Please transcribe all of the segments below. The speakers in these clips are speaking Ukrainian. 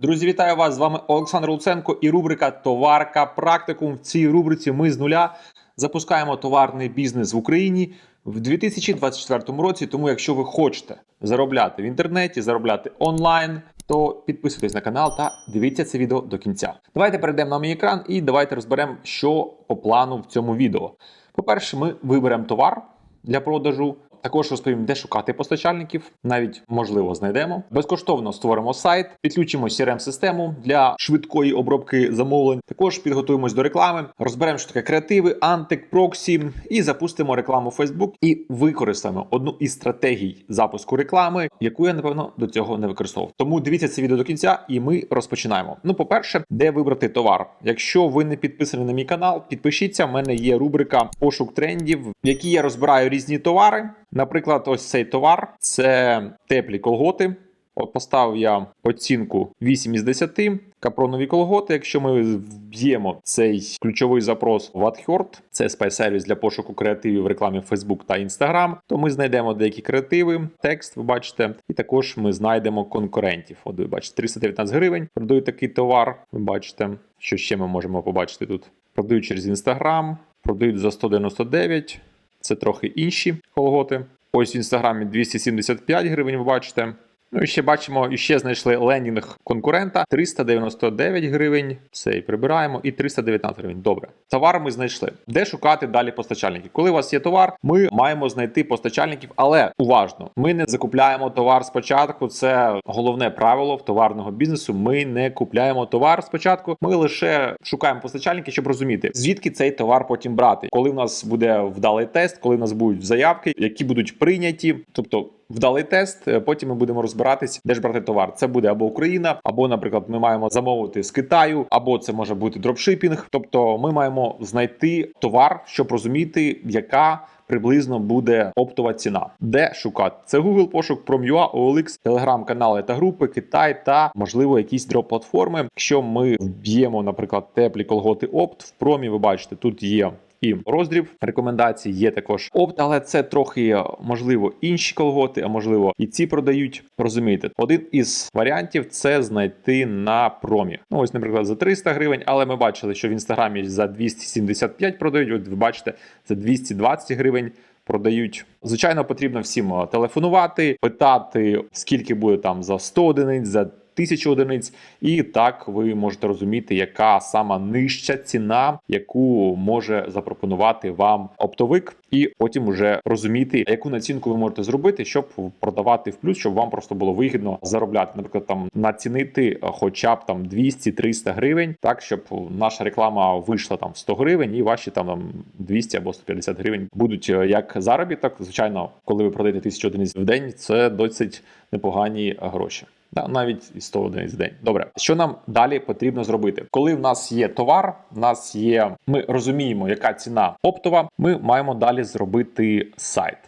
Друзі, вітаю вас! З вами Олександр Луценко і рубрика Товарка Практикум. В цій рубриці ми з нуля запускаємо товарний бізнес в Україні в 2024 році. Тому, якщо ви хочете заробляти в інтернеті, заробляти онлайн, то підписуйтесь на канал та дивіться це відео до кінця. Давайте перейдемо на мій екран і давайте розберемо, що по плану в цьому відео. По-перше, ми виберемо товар для продажу. Також розповім, де шукати постачальників, навіть можливо знайдемо. Безкоштовно створимо сайт, підключимо crm систему для швидкої обробки замовлень. Також підготуємось до реклами, розберемо, що таке креативи, антик, проксі і запустимо рекламу Facebook і використаємо одну із стратегій запуску реклами, яку я напевно до цього не використовував. Тому дивіться це відео до кінця, і ми розпочинаємо. Ну, по-перше, де вибрати товар. Якщо ви не підписані на мій канал, підпишіться. У мене є рубрика пошук трендів, в якій я розбираю різні товари. Наприклад, ось цей товар це теплі колготи. От Поставив я оцінку 8 із 10. Капронові колготи. Якщо ми вб'ємо цей ключовий запрос в AdHerd, це спай-сервіс для пошуку креативів в рекламі Facebook та Instagram, то ми знайдемо деякі креативи, текст, ви бачите, і також ми знайдемо конкурентів. От ви бачите, 319 гривень. Продають такий товар. Ви бачите, що ще ми можемо побачити тут. Продають через Instagram, продають за 199. Це трохи інші колготи. Ось в інстаграмі 275 гривень. Ви бачите. Ну і ще бачимо, і ще знайшли ленінг конкурента 399 гривень. Це і прибираємо, і 319 гривень. Добре. Товар ми знайшли. Де шукати далі постачальників? Коли у вас є товар, ми маємо знайти постачальників, але уважно, ми не закупляємо товар спочатку. Це головне правило в товарного бізнесу. Ми не купляємо товар спочатку. Ми лише шукаємо постачальників, щоб розуміти, звідки цей товар потім брати, коли в нас буде вдалий тест, коли в нас будуть заявки, які будуть прийняті, тобто. Вдалий тест, е, потім ми будемо розбиратись, де ж брати товар. Це буде або Україна, або, наприклад, ми маємо замовити з Китаю, або це може бути дропшипінг. Тобто, ми маємо знайти товар, щоб розуміти, яка приблизно буде оптова ціна. Де шукати? Це Google пошук, Prom.ua, OLX, телеграм-канали та групи, Китай та можливо якісь дроп-платформи. Якщо ми вб'ємо, наприклад, теплі колготи опт в промі, ви бачите, тут є. І роздріб рекомендацій є також опт, але це трохи можливо інші колготи, а можливо і ці продають. Розумієте, один із варіантів це знайти на промі. Ну ось, наприклад, за 300 гривень, але ми бачили, що в інстаграмі за 275 продають. От ви бачите, за 220 гривень. Продають, звичайно, потрібно всім телефонувати, питати, скільки буде там за 100 одиниць, за тисячу одиниць, і так ви можете розуміти, яка сама нижча ціна, яку може запропонувати вам оптовик, і потім уже розуміти, яку націнку ви можете зробити, щоб продавати в плюс, щоб вам просто було вигідно заробляти. Наприклад, там націнити, хоча б там 200-300 гривень, так щоб наша реклама вийшла там в 100 гривень, і ваші там, там 200 або 150 гривень будуть як заробіток. Звичайно, коли ви продаєте тисячу одиниць в день, це досить непогані гроші. Навіть і 100 одиниць в день. Добре, що нам далі потрібно зробити? Коли в нас є товар, в нас є, ми розуміємо, яка ціна оптова. Ми маємо далі зробити сайт.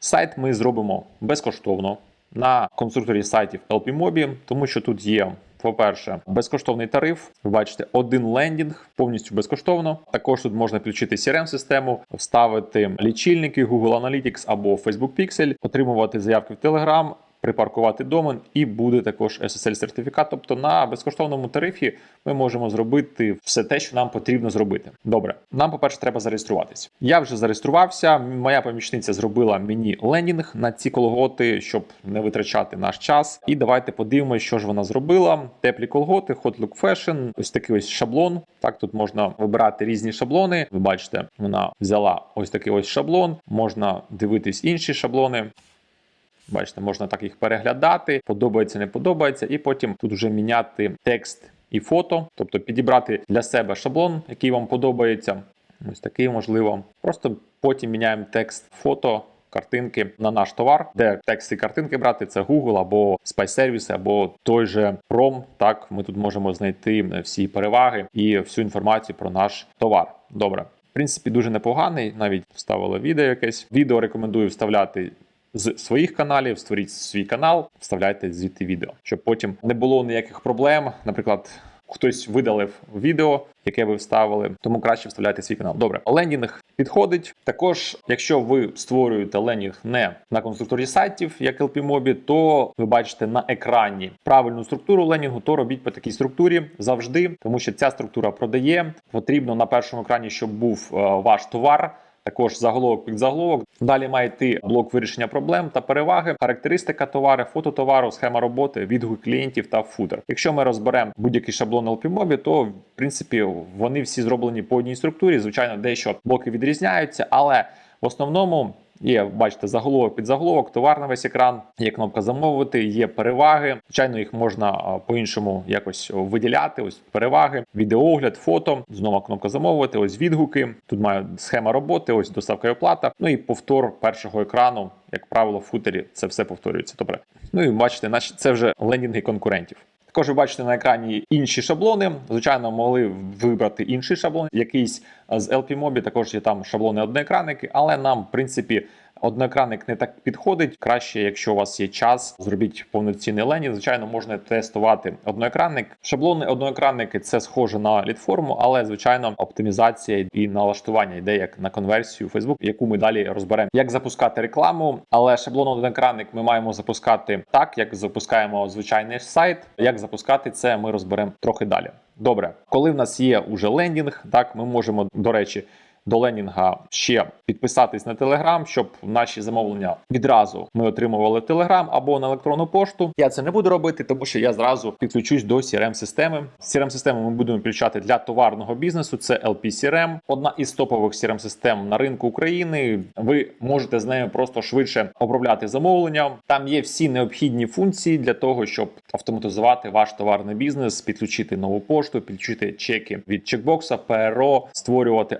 Сайт ми зробимо безкоштовно на конструкторі сайтів LPMobi, тому що тут є. По-перше, безкоштовний тариф. Ви бачите, один лендінг повністю безкоштовно. Також тут можна підключити crm систему вставити лічильники Google Analytics або Facebook Pixel, отримувати заявки в Telegram, припаркувати домен, і буде також SSL сертифікат. Тобто на безкоштовному тарифі ми можемо зробити все те, що нам потрібно зробити. Добре, нам, по-перше, треба зареєструватись. Я вже зареєструвався. Моя помічниця зробила мені лендінг на ці колготи, щоб не витрачати наш час. І давайте подивимося, що ж вона зробила. Теплі колготи, Hot Look Fashion, ось такий ось шаблон. Так, тут можна вибирати різні шаблони. Ви бачите, вона взяла ось такий ось шаблон. Можна дивитись інші шаблони. Бачите, можна так їх переглядати, подобається, не подобається, і потім тут вже міняти текст і фото, тобто підібрати для себе шаблон, який вам подобається. Ось такий можливо. Просто потім міняємо текст фото. Картинки на наш товар, де тексти картинки брати, це Google або Spy або той же Prom. Так, ми тут можемо знайти всі переваги і всю інформацію про наш товар. Добре, в принципі, дуже непоганий. Навіть вставили відео якесь. Відео рекомендую вставляти з своїх каналів, створіть свій канал, вставляйте звідти відео, щоб потім не було ніяких проблем. Наприклад, хтось видалив відео, яке ви вставили, тому краще вставляйте свій канал. Добре, лендінг підходить. Також, якщо ви створюєте ленінг не на конструкторі сайтів, як LPMobі, то ви бачите на екрані правильну структуру ленінгу, то робіть по такій структурі завжди, тому що ця структура продає. Потрібно на першому екрані, щоб був е, ваш товар. Також заголовок під заголовок. Далі має йти блок вирішення проблем та переваги, характеристика товару, фото товару, схема роботи, відгук клієнтів та футер. Якщо ми розберемо будь-який шаблон LPMobі, то в принципі вони всі зроблені по одній структурі. Звичайно, дещо блоки відрізняються, але в основному. Є, бачите, заголовок під заголовок, товар на весь екран, є кнопка замовити, є переваги. Звичайно, їх можна по-іншому якось виділяти. Ось переваги, відеоогляд, фото. Знову кнопка замовити. Ось відгуки. Тут має схема роботи, ось доставка і оплата. Ну і повтор першого екрану, як правило, в футері це все повторюється. Добре. Ну і бачите, це вже лендінги конкурентів. Також ви бачите на екрані інші шаблони. Звичайно, могли вибрати інший шаблон, якийсь з LPMobі. Також є там шаблони одноекранники, але нам, в принципі, одноекранник не так підходить. Краще, якщо у вас є час, зробіть повноцінний лендінг. Звичайно, можна тестувати одноекранник. Шаблони одноекранники це схоже на літформу, але звичайно оптимізація і налаштування йде як на конверсію Facebook, яку ми далі розберемо. Як запускати рекламу, але шаблон одноекранник ми маємо запускати так, як запускаємо звичайний сайт. Як запускати це, ми розберемо трохи далі. Добре, коли в нас є уже лендінг, так ми можемо до речі до ленінга ще підписатись на Телеграм, щоб наші замовлення відразу ми отримували Телеграм або на електронну пошту. Я це не буду робити, тому що я зразу підключусь до crm системи crm систему ми будемо підключати для товарного бізнесу. Це LP CRM, одна із топових crm систем на ринку України. Ви можете з нею просто швидше обробляти замовлення. Там є всі необхідні функції для того, щоб автоматизувати ваш товарний бізнес, підключити нову пошту, підключити чеки від чекбокса, ПРО, створювати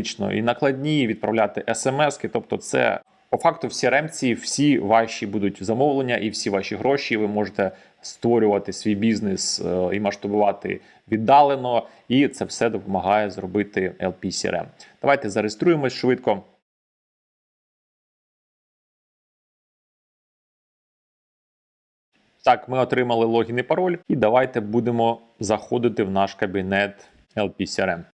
автоматично і накладні, відправляти смски. Тобто, це по факту в CRM всі ваші будуть замовлення і всі ваші гроші. Ви можете створювати свій бізнес е, і масштабувати віддалено, і це все допомагає зробити LP CRM. Давайте зареєструємось швидко. Так, ми отримали логін і пароль, і давайте будемо заходити в наш кабінет LP-CRM.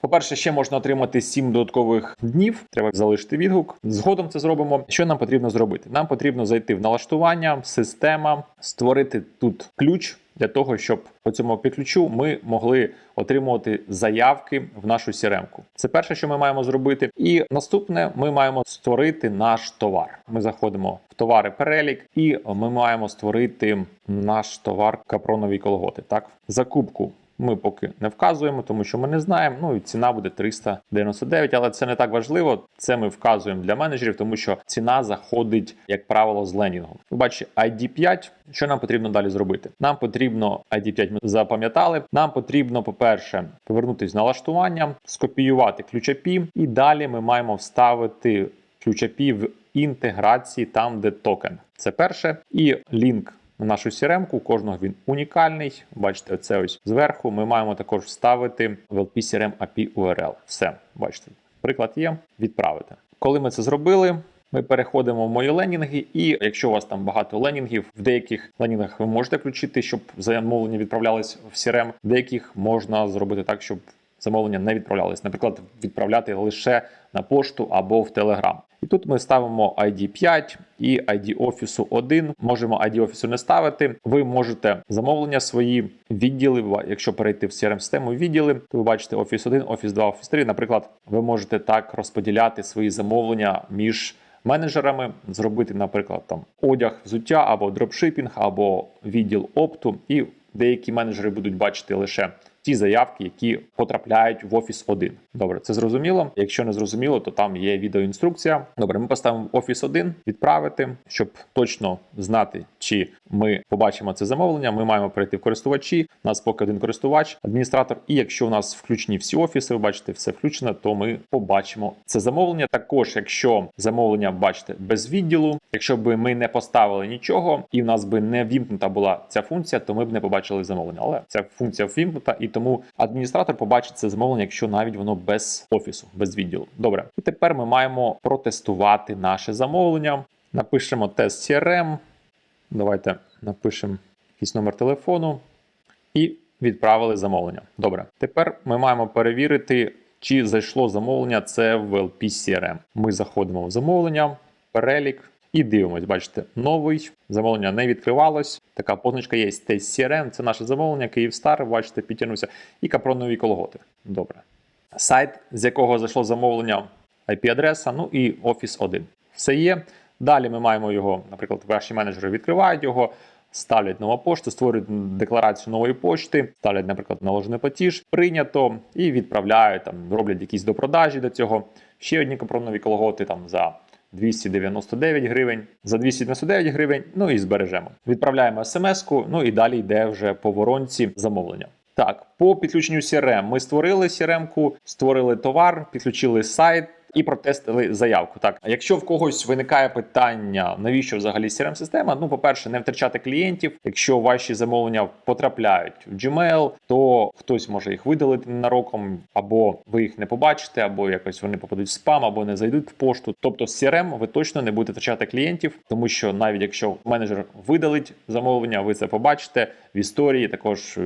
По-перше, ще можна отримати 7 додаткових днів. Треба залишити відгук. Згодом це зробимо. Що нам потрібно зробити? Нам потрібно зайти в налаштування, система, створити тут ключ для того, щоб по цьому підключу ми могли отримувати заявки в нашу сіремку. Це перше, що ми маємо зробити. І наступне ми маємо створити наш товар. Ми заходимо в товари перелік, і ми маємо створити наш товар капронові колготи. Так, закупку. Ми поки не вказуємо, тому що ми не знаємо. Ну і ціна буде 399, але це не так важливо. Це ми вказуємо для менеджерів, тому що ціна заходить, як правило, з ленінгом. Ви бачите, ID5. Що нам потрібно далі зробити? Нам потрібно ID5 ми запам'ятали. Нам потрібно, по-перше, повернутися в налаштування, скопіювати ключ API, і далі ми маємо вставити ключ API в інтеграції там, де токен. Це перше, і лінк на нашу crm у кожного він унікальний. Бачите, це ось зверху. Ми маємо також вставити в LP CRM API URL. Все, бачите, приклад є. Відправити. Коли ми це зробили. Ми переходимо в мої ленінги, і якщо у вас там багато ленінгів, в деяких ленінгах ви можете включити, щоб замовлення відправлялись в CRM, в деяких можна зробити так, щоб замовлення не відправлялись. Наприклад, відправляти лише на пошту або в Telegram. І тут ми ставимо ID 5 і ID офісу 1. Можемо ID офісу не ставити. Ви можете замовлення свої відділи. Якщо перейти в crm систему відділи, то ви бачите офіс 1, офіс 2, офіс 3. Наприклад, ви можете так розподіляти свої замовлення між менеджерами, зробити, наприклад, там одяг, взуття або дропшипінг, або відділ опту, і деякі менеджери будуть бачити лише ті заявки, які потрапляють в офіс 1. Добре, це зрозуміло. Якщо не зрозуміло, то там є відеоінструкція. Добре, ми поставимо офіс 1, відправити, щоб точно знати, чи ми побачимо це замовлення. Ми маємо перейти в користувачі. У нас поки один користувач, адміністратор. І якщо у нас включені всі офіси, ви бачите, все включено, то ми побачимо це замовлення. Також, якщо замовлення бачите без відділу, якщо б ми не поставили нічого, і в нас би не вімкнута була ця функція, то ми б не побачили замовлення. Але ця функція вімкнута, і тому адміністратор побачить це замовлення, якщо навіть воно без офісу, без відділу. Добре, і тепер ми маємо протестувати наше замовлення. Напишемо тест CRM. Давайте напишемо якийсь номер телефону. і відправили замовлення. Добре, тепер ми маємо перевірити, чи зайшло замовлення це в LP CRM. Ми заходимо в замовлення, перелік і дивимось. Бачите, новий замовлення не відкривалось. Така позначка є тест CRM, це наше замовлення, Київстар, бачите, підтягнувся, і капронові колготи. Добре. Сайт, з якого зайшло замовлення, IP-адреса, ну і Office 1. Все є. Далі ми маємо його, наприклад, ваші менеджери відкривають його, ставлять нову пошту, створюють декларацію нової пошти, ставлять, наприклад, наложений платіж, прийнято і відправляють там, роблять якісь допродажі до цього. Ще одні капронові колготи там за 299 гривень, за 299 гривень, ну і збережемо. Відправляємо смс-ку, ну і далі йде вже по воронці замовлення. Так, по підключенню CRM ми створили CRM-ку, створили товар, підключили сайт. І протестили заявку. Так, якщо в когось виникає питання, навіщо взагалі crm система Ну, по-перше, не втрачати клієнтів. Якщо ваші замовлення потрапляють в Gmail, то хтось може їх видалити ненароком, або ви їх не побачите, або якось вони попадуть в спам, або не зайдуть в пошту. Тобто, з CRM ви точно не будете втрачати клієнтів, тому що навіть якщо менеджер видалить замовлення, ви це побачите в історії також.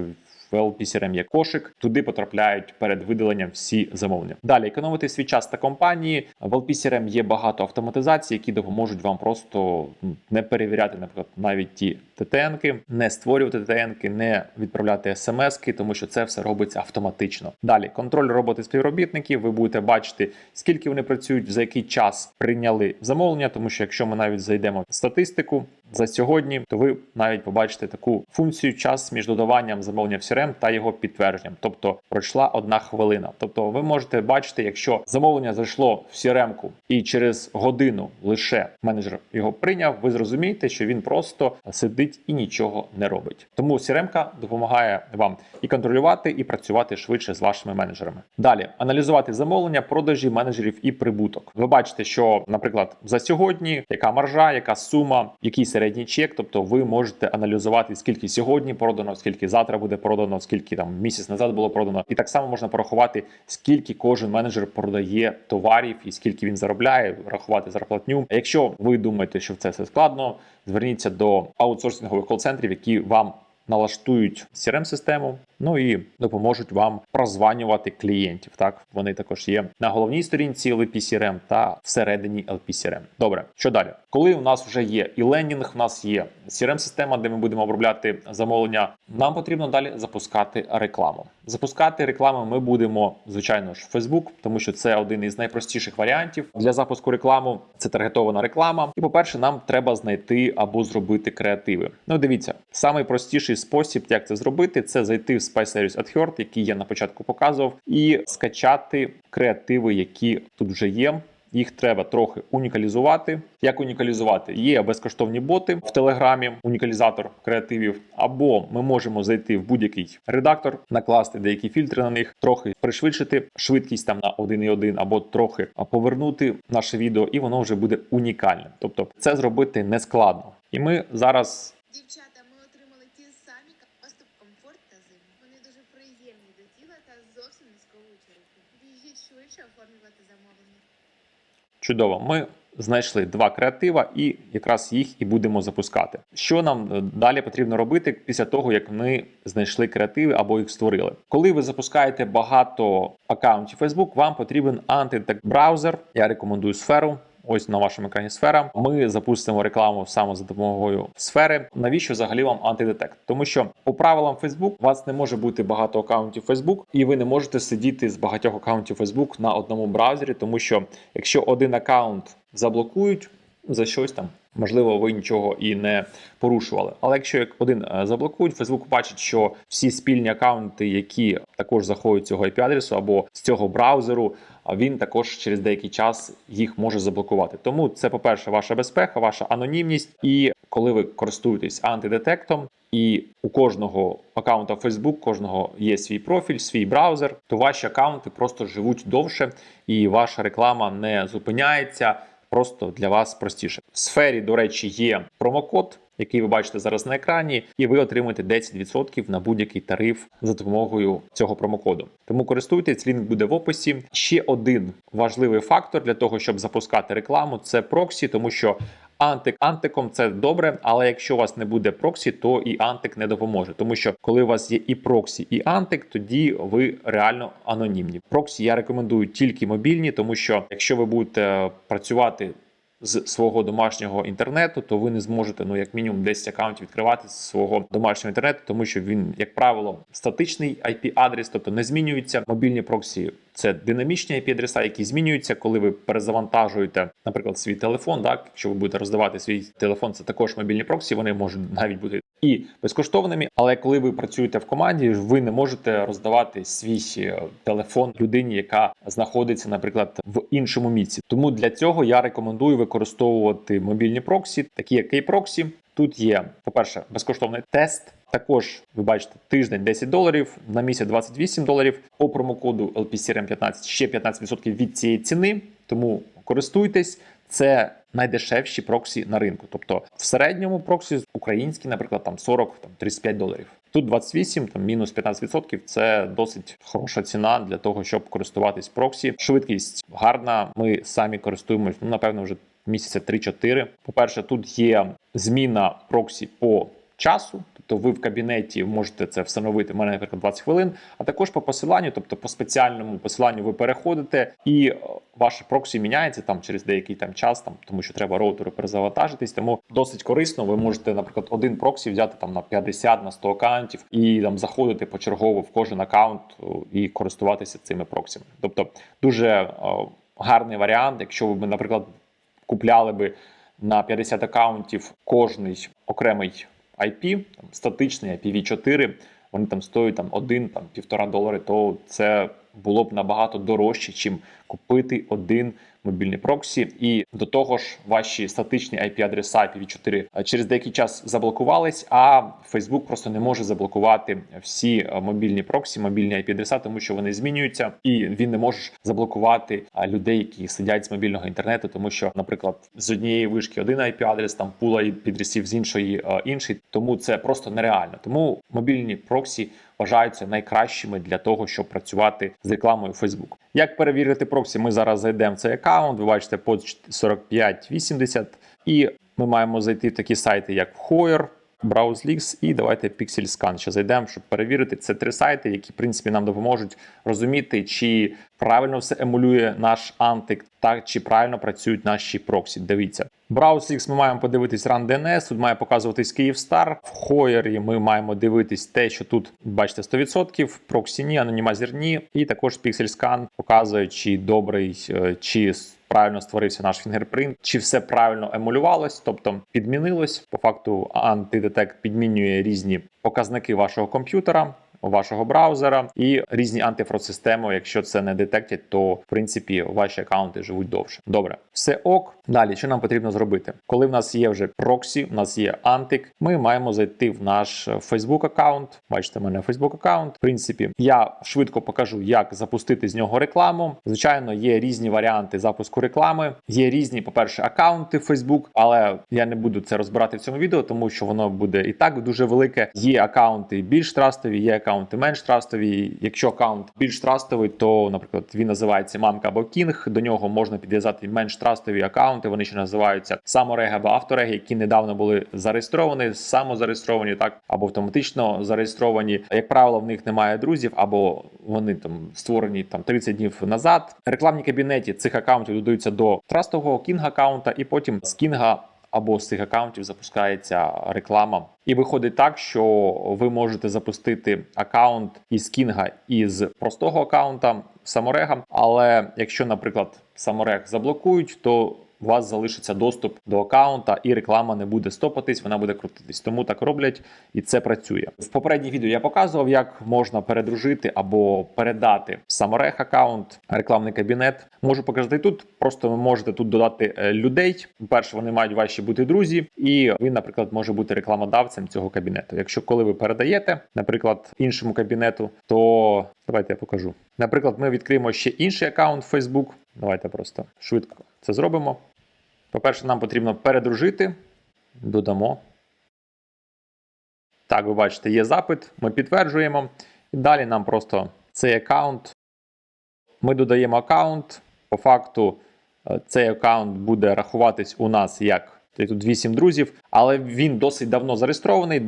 В LPCRM є кошик, туди потрапляють перед видаленням всі замовлення. Далі економити свій час та компанії. В LPCRM є багато автоматизацій, які допоможуть вам просто ну, не перевіряти, наприклад, навіть ті ТТНки, не створювати ТТНки, не відправляти смски, тому що це все робиться автоматично. Далі контроль роботи співробітників. Ви будете бачити, скільки вони працюють, за який час прийняли замовлення, тому що якщо ми навіть зайдемо в статистику за сьогодні, то ви навіть побачите таку функцію час між додаванням замовлення в CRM та його підтвердженням. Тобто пройшла одна хвилина. Тобто, ви можете бачити, якщо замовлення зайшло в CRM-ку і через годину лише менеджер його прийняв, ви зрозумієте, що він просто сидить і нічого не робить. Тому CRM-ка допомагає вам і контролювати, і працювати швидше з вашими менеджерами. Далі аналізувати замовлення, продажі менеджерів і прибуток. Ви бачите, що, наприклад, за сьогодні яка маржа, яка сума, який середній чек. Тобто, ви можете аналізувати, скільки сьогодні продано, скільки завтра буде продано, скільки там місяць назад було продано, і так само можна порахувати, скільки кожен менеджер продає товарів і скільки він заробляє, рахувати зарплатню. А якщо ви думаєте, що це все складно, зверніться до аутсорсингових кол-центрів, які вам налаштують crm систему ну і допоможуть вам прозванювати клієнтів. Так вони також є на головній сторінці LP CRM та всередині LP CRM. Добре, що далі? Коли у нас вже є і лендінг, у нас є crm система де ми будемо обробляти замовлення. Нам потрібно далі запускати рекламу. Запускати рекламу ми будемо, звичайно ж, в Facebook, тому що це один із найпростіших варіантів для запуску рекламу. Це таргетована реклама. І, по-перше, нам треба знайти або зробити креативи. Ну, дивіться, самий простіший спосіб, як це зробити, це зайти в Spy Service Adherd, який я на початку показував, і скачати креативи, які тут вже є. Їх треба трохи унікалізувати. Як унікалізувати? Є безкоштовні боти в Телеграмі, унікалізатор креативів, або ми можемо зайти в будь-який редактор, накласти деякі фільтри на них, трохи пришвидшити швидкість там на 1.1, або трохи повернути наше відео, і воно вже буде унікальним. Тобто це зробити не складно. І ми зараз Дівчата, ми отримали ті самі поступ комфорт та зим. Вони дуже приємні до тіла та зовсім не сковують руки. Біжіть швидше оформлювати замовлення. Чудово, ми знайшли два креатива, і якраз їх і будемо запускати. Що нам е, далі потрібно робити після того, як ми знайшли креативи або їх створили? Коли ви запускаєте багато аккаунтів Facebook, вам потрібен антитек браузер. Я рекомендую сферу. Ось на вашому екрані сфера. Ми запустимо рекламу саме за допомогою сфери. Навіщо взагалі вам антидетект? Тому що по правилам Facebook у вас не може бути багато акаунтів Facebook, і ви не можете сидіти з багатьох акаунтів Facebook на одному браузері, тому що якщо один акаунт заблокують за щось там. Можливо, ви нічого і не порушували. Але якщо як один е, заблокують, Facebook бачить, що всі спільні акаунти, які також заходять цього IP-адресу або з цього браузеру, а він також через деякий час їх може заблокувати. Тому це, по-перше, ваша безпека, ваша анонімність. І коли ви користуєтесь антидетектом, і у кожного акаунта Facebook, кожного є свій профіль, свій браузер, то ваші акаунти просто живуть довше, і ваша реклама не зупиняється. Просто для вас простіше. В сфері, до речі, є промокод, який ви бачите зараз на екрані, і ви отримуєте 10% на будь-який тариф за допомогою цього промокоду. Тому користуйтесь, лінк буде в описі. Ще один важливий фактор для того, щоб запускати рекламу, це проксі, тому що Антик антиком це добре, але якщо у вас не буде проксі, то і антик не допоможе. Тому що коли у вас є і проксі, і антик, тоді ви реально анонімні. Проксі я рекомендую тільки мобільні, тому що якщо ви будете працювати з свого домашнього інтернету, то ви не зможете ну як мінімум 10 акаунтів відкривати з свого домашнього інтернету, тому що він, як правило, статичний IP-адрес, тобто не змінюється. Мобільні проксі це динамічні IP-адреса, які змінюються, коли ви перезавантажуєте, наприклад, свій телефон. Так, якщо ви будете роздавати свій телефон, це також мобільні проксі. Вони можуть навіть бути і безкоштовними. Але коли ви працюєте в команді, ви не можете роздавати свій е, телефон людині, яка знаходиться, наприклад, в іншому місці. Тому для цього я рекомендую використовувати мобільні проксі, такі як Kproxy. Тут є, по-перше, безкоштовний тест. Також ви бачите тиждень 10 доларів, на місяць 28 доларів. По промокоду LPCRM 15 ще 15% від цієї ціни. Тому користуйтесь. Це найдешевші проксі на ринку. Тобто в середньому проксі українські, наприклад, там 40 там 35 доларів. Тут 28, там мінус 15%. Це досить хороша ціна для того, щоб користуватись проксі. Швидкість гарна. Ми самі користуємось, ну напевно, вже місяця 3-4. По-перше, тут є зміна проксі по часу. Тобто ви в кабінеті можете це встановити. У мене, наприклад, 20 хвилин, а також по посиланню, тобто по спеціальному посиланню ви переходите, і е, ваше проксі міняється там через деякий там час, там тому що треба роутеру перезавантажитись. Тому досить корисно. Ви можете, наприклад, один проксі взяти там на 50 на 100 аккаунтів і там заходити почергово в кожен аккаунт і користуватися цими проксіми. Тобто дуже о, гарний варіант, якщо ви, наприклад, купляли би на 50 аккаунтів кожний окремий IP, там, статичний IPv4, вони там стоять там, один, там, півтора долари, то це було б набагато дорожче, чим купити один мобільний проксі. І до того ж, ваші статичні IP-адреса IPv4 е, через деякий час заблокувались, а Facebook просто не може заблокувати всі е, мобільні проксі, мобільні IP-адреса, тому що вони змінюються, і він не може заблокувати е, людей, які сидять з мобільного інтернету, тому що, наприклад, з однієї вишки один IP-адрес, там пула підресів з іншої інший. Тому це просто нереально. Тому мобільні проксі вважаються найкращими для того, щоб працювати з рекламою Facebook. Як перевірити проксі? Ми зараз зайдемо в цей. Ви бачите под 4580 і ми маємо зайти в такі сайти, як Hoyer, BrowseLeaks і давайте PixelScan. Ще зайдемо, щоб перевірити. Це три сайти, які в принципі нам допоможуть розуміти, чи правильно все емулює наш антик, так чи правильно працюють наші проксі. Дивіться. BrowseLeaks ми маємо подивитись Run DNS, тут має показуватись Київстар. В Hoyer ми маємо дивитись те, що тут бачите 100%, проксі ні, анонімайзер ні. І також PixelScan показує, чи добрий, е, чи правильно створився наш фінгерпринт, чи все правильно емулювалось, тобто підмінилось. По факту антидетект підмінює різні показники вашого комп'ютера. Вашого браузера і різні антифрод-системи. Якщо це не детектять, то в принципі ваші аккаунти живуть довше. Добре, все ок. Далі що нам потрібно зробити? Коли в нас є вже проксі, у нас є антик, ми маємо зайти в наш Facebook аккаунт. Бачите, в мене Facebook аккаунт. В принципі, я швидко покажу, як запустити з нього рекламу. Звичайно, є різні варіанти запуску реклами. Є різні, по-перше, аккаунти в Facebook, але я не буду це розбирати в цьому відео, тому що воно буде і так дуже велике. Є аккаунти більш трастові, є аккаунти менш трастові. Якщо аккаунт більш трастовий, то, наприклад, він називається Мамка або Кінг. До нього можна підв'язати менш трастові аккаунти. Вони ще називаються самореги або автореги, які недавно були зареєстровані, самозареєстровані, так або автоматично зареєстровані. Як правило, в них немає друзів, або вони там створені там 30 днів назад. Рекламні кабінеті цих аккаунтів додаються до трастового кінг аккаунта, і потім з кінга або з цих аккаунтів запускається реклама. І виходить так, що ви можете запустити аккаунт із кінга із простого аккаунта саморега. Але якщо, наприклад, саморег заблокують, то у вас залишиться доступ до аккаунта, і реклама не буде стопатись, вона буде крутитись. Тому так роблять, і це працює. В попередніх відео я показував, як можна передружити або передати в саморег аккаунт, рекламний кабінет. Можу показати тут. Просто ви можете тут додати е, людей. Перше, вони мають ваші бути друзі, і він, наприклад, може бути рекламодавцем цього кабінету. Якщо коли ви передаєте, наприклад, іншому кабінету, то давайте я покажу. Наприклад, ми відкриємо ще інший аккаунт в Facebook. Давайте просто швидко це зробимо. По-перше, нам потрібно передружити. Додамо. Так, ви бачите, є запит, ми підтверджуємо. І далі нам просто цей аккаунт. Ми додаємо аккаунт. По факту, е, цей аккаунт буде рахуватись у нас як тут 8 друзів, але він досить давно зареєстрований.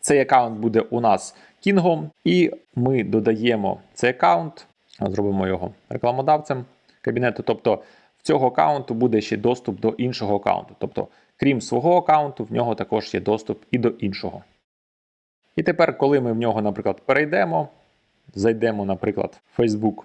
Цей аккаунт буде у нас кінгом, і ми додаємо цей аккаунт, зробимо його рекламодавцем кабінету. Тобто цього аккаунту буде ще доступ до іншого аккаунту. Тобто, крім свого аккаунту, в нього також є доступ і до іншого. І тепер, коли ми в нього, наприклад, перейдемо, зайдемо, наприклад, в Facebook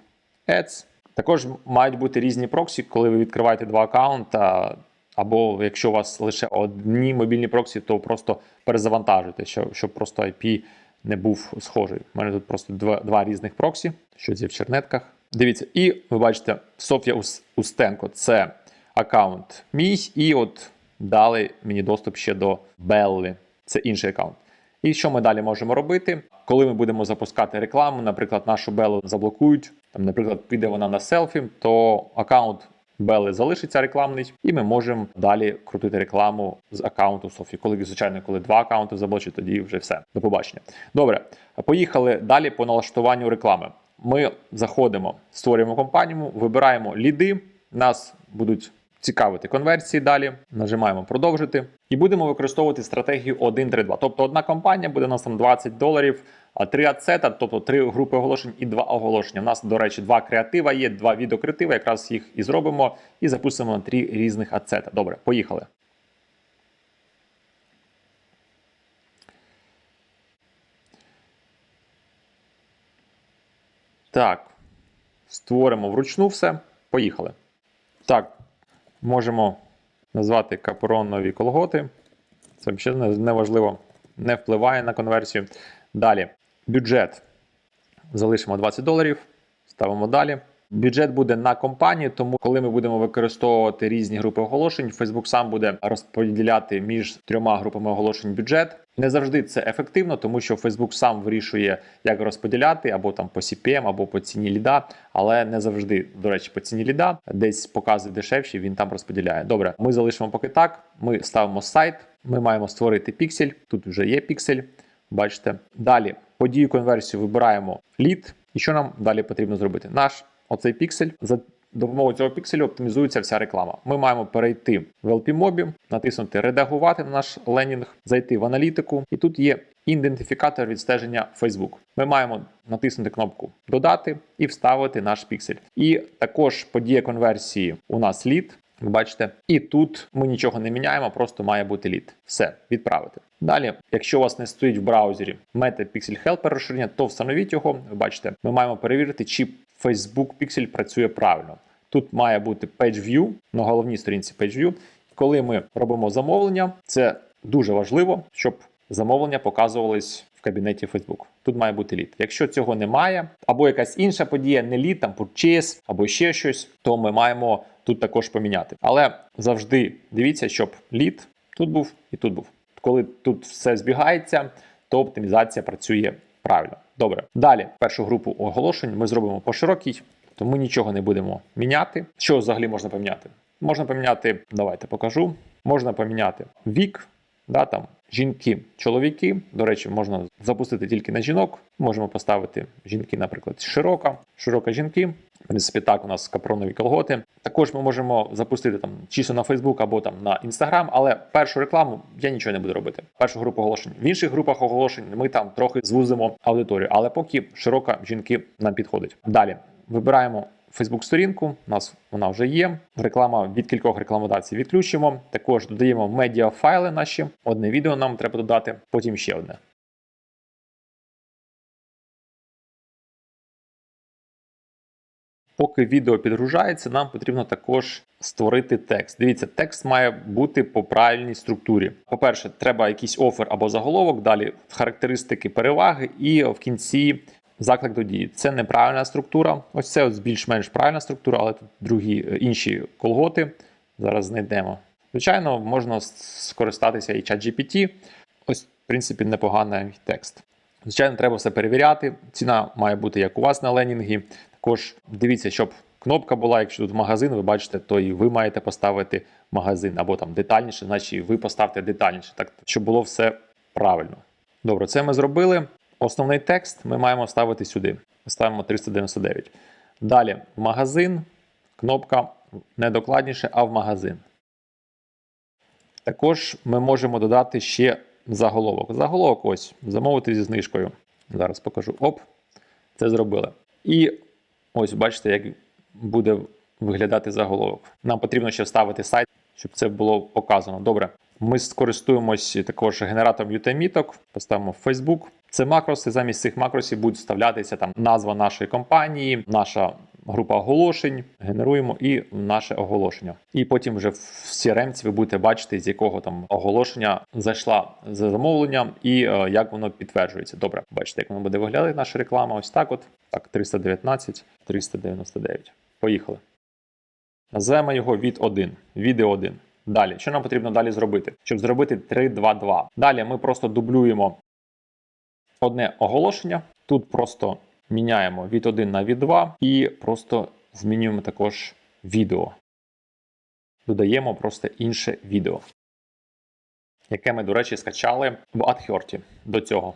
Ads, також мають бути різні проксі, коли ви відкриваєте два аккаунта. Або якщо у вас лише одні мобільні проксі, то просто перезавантажуйте, щоб, просто IP не був схожий. У мене тут просто два, два різних проксі, що є в чернетках. Дивіться, і ви бачите, Софія Устенко це аккаунт мій, і от дали мені доступ ще до Белли. Це інший аккаунт. І що ми далі можемо робити? Коли ми будемо запускати рекламу, наприклад, нашу Беллу заблокують, там, наприклад, піде вона на селфі, то аккаунт Белли залишиться рекламний, і ми можемо далі крутити рекламу з аккаунту Софі. Коли, звичайно, коли два аккаунти заблочать, тоді вже все. До побачення. Добре, поїхали далі по налаштуванню реклами. Ми заходимо, створюємо компанію, вибираємо ліди. Нас будуть цікавити конверсії далі. Нажимаємо продовжити і будемо використовувати стратегію 1-3-2. Тобто одна компанія буде у нас там 20 доларів, а три ацета, тобто три групи оголошень і два оголошення. У нас, до речі, два креатива є, два відеокреатива. Якраз їх і зробимо і запустимо на три різних ацета. Добре, поїхали. Так, створимо вручну все. Поїхали. Так, можемо назвати капронові колготи. Це ще не не впливає на конверсію. Далі, бюджет. Залишимо 20 доларів, ставимо далі. Бюджет буде на компанію, тому коли ми будемо використовувати різні групи оголошень, Facebook сам буде розподіляти між трьома групами оголошень бюджет. Не завжди це ефективно, тому що Facebook сам вирішує, як розподіляти або там по CPM, або по ціні ліда, але не завжди, до речі, по ціні ліда десь показує дешевші, він там розподіляє. Добре, ми залишимо поки так. Ми ставимо сайт. Ми маємо створити піксель. Тут вже є піксель. Бачите. Далі подію конверсію вибираємо лід. І що нам далі потрібно зробити? Наш оцей піксель за допомогою цього пікселю оптимізується вся реклама. Ми маємо перейти в LP-мобі, натиснути Редагувати на наш ленінг, зайти в аналітику, і тут є ідентифікатор відстеження Facebook. Ми маємо натиснути кнопку Додати і вставити наш піксель. І також подія конверсії у нас лід. Ви бачите, і тут ми нічого не міняємо, просто має бути лід. Все, відправити. Далі, якщо у вас не стоїть в браузері Meta Pixel Helper розширення, то встановіть його. Ви бачите, ми маємо перевірити, чи Facebook Pixel працює правильно. Тут має бути Page View на головній сторінці Page View. Коли ми робимо замовлення, це дуже важливо, щоб замовлення показувались в кабінеті Facebook. Тут має бути лід. Якщо цього немає, або якась інша подія, не лід, там purchase, або ще щось, то ми маємо тут також поміняти. Але завжди дивіться, щоб лід тут був і тут був. Коли тут все збігається, то оптимізація працює правильно. Добре. Далі першу групу оголошень ми зробимо по широкій, то ми нічого не будемо міняти. Що взагалі можна поміняти? Можна поміняти, давайте покажу. Можна поміняти вік, да, там, жінки, чоловіки. До речі, можна запустити тільки на жінок. Можемо поставити жінки, наприклад, широка, широка жінки. В принципі, так у нас капронові колготи. Також ми можемо запустити там чисто на Facebook або там на Instagram, але першу рекламу я нічого не буду робити. Першу групу оголошень. В інших групах оголошень ми там трохи звузимо аудиторію, але поки широка жінки нам підходить. Далі вибираємо Facebook сторінку. У нас вона вже є. Реклама від кількох рекламодавців відключимо. Також додаємо медіафайли наші. Одне відео нам треба додати, потім ще одне. Поки відео підгружається, нам потрібно також створити текст. Дивіться, текст має бути по правильній структурі. По-перше, треба якийсь офер або заголовок, далі характеристики переваги, і в кінці заклик до дії. Це неправильна структура. Ось це більш-менш правильна структура, але тут другі е, інші колготи. Зараз знайдемо. Звичайно, можна скористатися і ChatGPT. Ось, в принципі, непоганий текст. Звичайно, треба все перевіряти. Ціна має бути як у вас на ленінгі. Також дивіться, щоб кнопка була, якщо тут магазин, ви бачите, то і ви маєте поставити магазин або там детальніше, значить ви поставте детальніше, так щоб було все правильно. Добре, це ми зробили. Основний текст ми маємо ставити сюди. Ставимо 399. Далі магазин, кнопка не докладніше, а в магазин. Також ми можемо додати ще заголовок. Заголовок ось замовити зі знижкою. Зараз покажу. Оп, це зробили. І ось бачите, як буде виглядати заголовок. Нам потрібно ще вставити сайт, щоб це було показано. Добре. Ми скористуємось також генератором UTM-міток, поставимо в Facebook. Це макроси. Замість цих макросів будуть вставлятися там назва нашої компанії, наша група оголошень. Генеруємо і наше оголошення. І потім вже в CRM ви будете бачити, з якого там оголошення зайшла за замовленням і е, як воно підтверджується. Добре, бачите, як воно буде виглядати наша реклама. Ось так. От так, 319, 399. Поїхали. Назвемо його від 1, відео 1. Далі, що нам потрібно далі зробити? Щоб зробити 3, 2, 2. Далі ми просто дублюємо одне оголошення. Тут просто міняємо від 1 на від 2 і просто змінюємо також відео. Додаємо просто інше відео, яке ми, до речі, скачали в AdHeart до цього.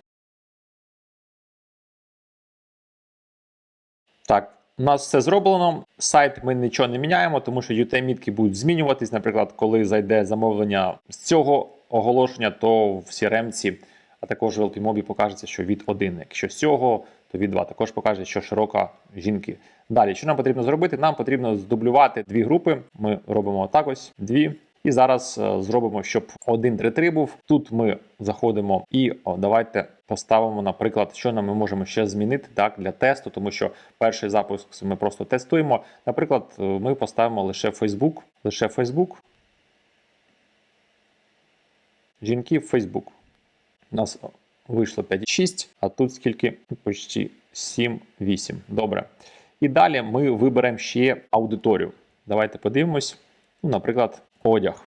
Так, у нас все зроблено. Сайт ми нічого не міняємо, тому що UTM-мітки будуть змінюватись. Наприклад, коли зайде замовлення з цього оголошення, то в CRM-ці, а також в LPMOB покажеться, що від 1. Якщо з цього, то від 2. Також покаже, що широка жінки. Далі, що нам потрібно зробити? Нам потрібно здублювати дві групи. Ми робимо так ось дві. І зараз е, зробимо, щоб 1-3-3 був. Тут ми заходимо і давайте поставимо, наприклад, що нам ми можемо ще змінити так, для тесту, тому що перший запуск ми просто тестуємо. Наприклад, е, ми поставимо лише Facebook, лише Facebook. Жінки в Facebook. У нас вийшло 5,6, а тут скільки? Почти 7-8. Добре. І далі ми виберемо ще аудиторію. Давайте подивимось. Ну, наприклад, одяг.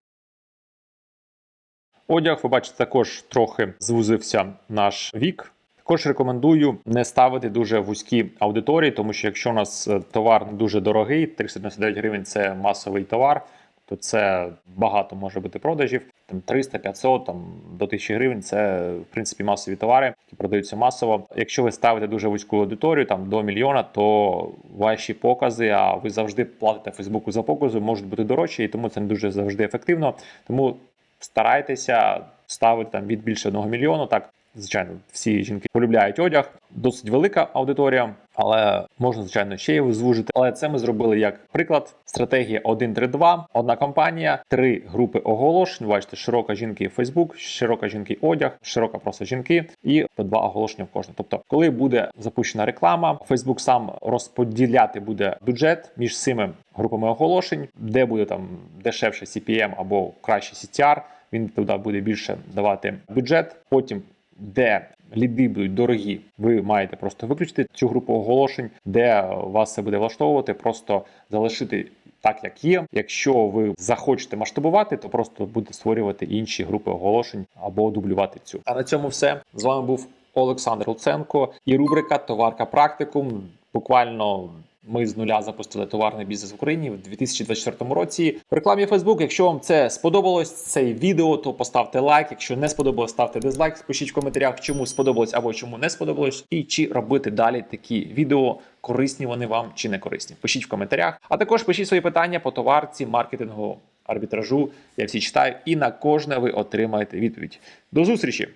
Одяг, ви бачите, також трохи звузився наш вік. Також рекомендую не ставити дуже вузькі аудиторії, тому що якщо у нас е, товар дуже дорогий, 399 гривень це масовий товар, то це багато може бути продажів. Там 300, 500, там до 1000 гривень це в принципі масові товари, які продаються масово. Якщо ви ставите дуже вузьку аудиторію, там до мільйона, то ваші покази, а ви завжди платите Фейсбуку за покази, можуть бути дорожчі, і тому це не дуже завжди ефективно. Тому старайтеся ставити там від більше 1 мільйону. Так, звичайно, всі жінки полюбляють одяг. Досить велика аудиторія, але можна, звичайно, ще його звужити. Але це ми зробили як приклад. Стратегія 1-3-2, одна компанія, три групи оголошень. Бачите, широка жінки Facebook, широка жінки одяг, широка просто жінки і по два оголошення в кожне. Тобто, коли буде запущена реклама, Facebook сам розподіляти буде бюджет між цими групами оголошень, де буде там дешевше CPM або краще CTR, він туди буде більше давати бюджет. Потім, де ліди будуть дорогі, ви маєте просто виключити цю групу оголошень, де вас це буде влаштовувати, просто залишити. Так як є, якщо ви захочете масштабувати, то просто буде створювати інші групи оголошень або дублювати цю. А на цьому все з вами був Олександр Луценко і рубрика Товарка Практикум. Буквально ми з нуля запустили товарний бізнес в Україні в 2024 році. В рекламі Facebook. Якщо вам це сподобалось, цей відео, то поставте лайк. Якщо не сподобалось, ставте дизлайк. Пишіть в коментарях, чому сподобалось або чому не сподобалось, і чи робити далі такі відео. Корисні вони вам чи не корисні. Пишіть в коментарях. А також пишіть свої питання по товарці, маркетингу, арбітражу. Я всі читаю, і на кожне ви отримаєте відповідь. До зустрічі!